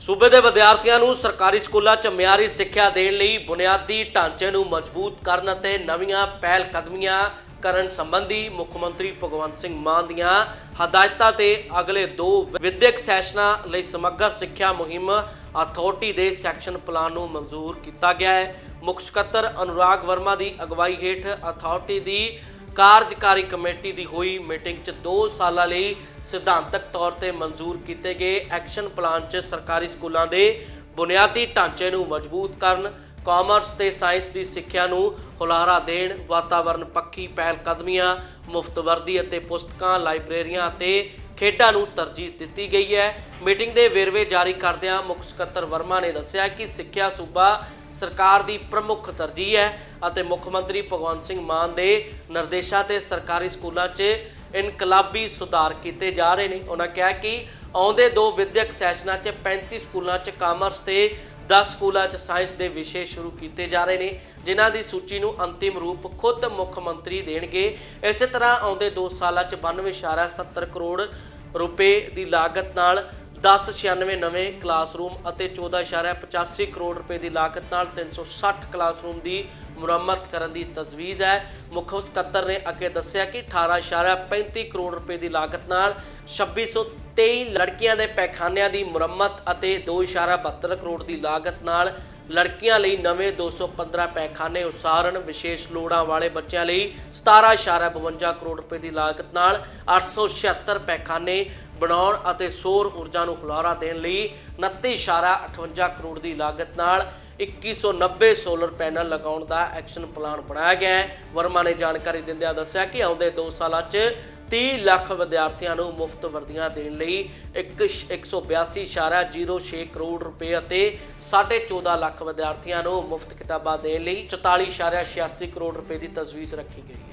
ਸੂਬੇ ਦੇ ਵਿਦਿਆਰਥੀਆਂ ਨੂੰ ਸਰਕਾਰੀ ਸਕੂਲਾਂ 'ਚ ਮਿਆਰੀ ਸਿੱਖਿਆ ਦੇਣ ਲਈ ਬੁਨਿਆਦੀ ਢਾਂਚੇ ਨੂੰ ਮਜ਼ਬੂਤ ਕਰਨ ਅਤੇ ਨਵੀਆਂ ਪਹਿਲ ਕਦਮੀਆਂ ਕਰਨ ਸੰਬੰਧੀ ਮੁੱਖ ਮੰਤਰੀ ਭਗਵੰਤ ਸਿੰਘ ਮਾਨ ਦੀਆਂ ਹਦਾਇਤਾਂ ਤੇ ਅਗਲੇ ਦੋ ਵਿਦਿਅਕ ਸੈਸ਼ਨਾਂ ਲਈ ਸਮੱਗਰ ਸਿੱਖਿਆ ਮੁਹਿੰਮ ਅਥਾਰਟੀ ਦੇ ਸੈਕਸ਼ਨ ਪਲਾਨ ਨੂੰ ਮਨਜ਼ੂਰ ਕੀਤਾ ਗਿਆ ਹੈ। ਮੁੱਖ ਸਕੱਤਰ ਅਨੁਰਾਗ ਵਰਮਾ ਦੀ ਅਗਵਾਈ ਹੇਠ ਅਥਾਰਟੀ ਦੀ ਕਾਰਜਕਾਰੀ ਕਮੇਟੀ ਦੀ ਹੋਈ ਮੀਟਿੰਗ 'ਚ 2 ਸਾਲਾਂ ਲਈ ਸਿਧਾਂਤਕ ਤੌਰ ਤੇ ਮਨਜ਼ੂਰ ਕੀਤੇ ਗਏ ਐਕਸ਼ਨ ਪਲਾਨ 'ਚ ਸਰਕਾਰੀ ਸਕੂਲਾਂ ਦੇ ਬੁਨਿਆਦੀ ਢਾਂਚੇ ਨੂੰ ਮਜ਼ਬੂਤ ਕਰਨ, ਕਾਮਰਸ ਤੇ ਸਾਇੰਸ ਦੀ ਸਿੱਖਿਆ ਨੂੰ ਹੁਲਾਰਾ ਦੇਣ ਵਾਤਾਵਰਣ ਪੱਖੀ ਪਹਿਲ ਕਦਮੀਆਂ ਮੁਫਤ ਵਰਦੀ ਅਤੇ ਪੁਸਤਕਾਂ, ਲਾਇਬ੍ਰੇਰੀਆਂ ਅਤੇ ਖੇਡਾਂ ਨੂੰ ਤਰਜੀਹ ਦਿੱਤੀ ਗਈ ਹੈ। ਮੀਟਿੰਗ ਦੇ ਵੇਰਵੇ ਜਾਰੀ ਕਰਦਿਆਂ ਮੁੱਖ ਸਕੱਤਰ ਵਰਮਾ ਨੇ ਦੱਸਿਆ ਕਿ ਸਿੱਖਿਆ ਸੂਬਾ ਸਰਕਾਰ ਦੀ ਪ੍ਰਮੁੱਖ ਤਰਜੀਹ ਹੈ ਅਤੇ ਮੁੱਖ ਮੰਤਰੀ ਭਗਵੰਤ ਸਿੰਘ ਮਾਨ ਦੇ ਨਿਰਦੇਸ਼ਾਂ ਤੇ ਸਰਕਾਰੀ ਸਕੂਲਾਂ 'ਚ ਇਨਕਲਾਬੀ ਸੁਧਾਰ ਕੀਤੇ ਜਾ ਰਹੇ ਨੇ। ਉਹਨਾਂ ਕਿਹਾ ਕਿ ਆਉਂਦੇ ਦੋ ਵਿਦਿਅਕ ਸੈਸ਼ਨਾਂ 'ਚ 35 ਸਕੂਲਾਂ 'ਚ ਕਾਮਰਸ ਤੇ 10 ਸਕੂਲਾਂ 'ਚ ਸਾਇੰਸ ਦੇ ਵਿਸ਼ੇ ਸ਼ੁਰੂ ਕੀਤੇ ਜਾ ਰਹੇ ਨੇ, ਜਿਨ੍ਹਾਂ ਦੀ ਸੂਚੀ ਨੂੰ ਅੰਤਿਮ ਰੂਪ ਖੁਦ ਮੁੱਖ ਮੰਤਰੀ ਦੇਣਗੇ। ਇਸੇ ਤਰ੍ਹਾਂ ਆਉਂਦੇ 2 ਸਾਲਾਂ 'ਚ 92.70 ਕਰੋੜ ਰੁਪਏ ਦੀ ਲਾਗਤ ਨਾਲ 1096 ਨਵੇਂ ਕਲਾਸਰੂਮ ਅਤੇ 14.85 ਕਰੋੜ ਰੁਪਏ ਦੀ ਲਾਗਤ ਨਾਲ 360 ਕਲਾਸਰੂਮ ਦੀ ਮੁਰੰਮਤ ਕਰਨ ਦੀ ਤਜਵੀਜ਼ ਹੈ। ਮੁੱਖ ਸਕੱਤਰ ਨੇ ਅੱਗੇ ਦੱਸਿਆ ਕਿ 18.35 ਕਰੋੜ ਰੁਪਏ ਦੀ ਲਾਗਤ ਨਾਲ 2623 ਲੜਕੀਆਂ ਦੇ ਪੈਖਾਨਿਆਂ ਦੀ ਮੁਰੰਮਤ ਅਤੇ 2.72 ਕਰੋੜ ਦੀ ਲਾਗਤ ਨਾਲ ਲੜਕੀਆਂ ਲਈ ਨਵੇਂ 215 ਪੈਖਾਨੇ ਉਸਾਰਨ ਵਿਸ਼ੇਸ਼ ਲੋੜਾਂ ਵਾਲੇ ਬੱਚਿਆਂ ਲਈ 17.52 ਕਰੋੜ ਰੁਪਏ ਦੀ ਲਾਗਤ ਨਾਲ 876 ਪੈਖਾਨੇ ਬਣਾਉਣ ਅਤੇ ਸੌਰ ਊਰਜਾ ਨੂੰ ਹੁਲਾਰਾ ਦੇਣ ਲਈ 29.58 ਕਰੋੜ ਦੀ ਲਾਗਤ ਨਾਲ 2190 ਸੋਲਰ ਪੈਨਲ ਲਗਾਉਣ ਦਾ ਐਕਸ਼ਨ ਪਲਾਨ ਬਣਾਇਆ ਗਿਆ ਹੈ। ਵਰਮਾ ਨੇ ਜਾਣਕਾਰੀ ਦਿੰਦਿਆਂ ਦੱਸਿਆ ਕਿ ਆਉਂਦੇ 2 ਸਾਲਾਂ 'ਚ 30 ਲੱਖ ਵਿਦਿਆਰਥੀਆਂ ਨੂੰ ਮੁਫਤ ਵਰਦੀਆਂ ਦੇਣ ਲਈ ਇੱਕ 182.06 ਕਰੋੜ ਰੁਪਏ ਅਤੇ 14.5 ਲੱਖ ਵਿਦਿਆਰਥੀਆਂ ਨੂੰ ਮੁਫਤ ਕਿਤਾਬਾਂ ਦੇਣ ਲਈ 44.86 ਕਰੋੜ ਰੁਪਏ ਦੀ ਤਜਵੀਜ਼ ਰੱਖੀ ਗਈ ਹੈ।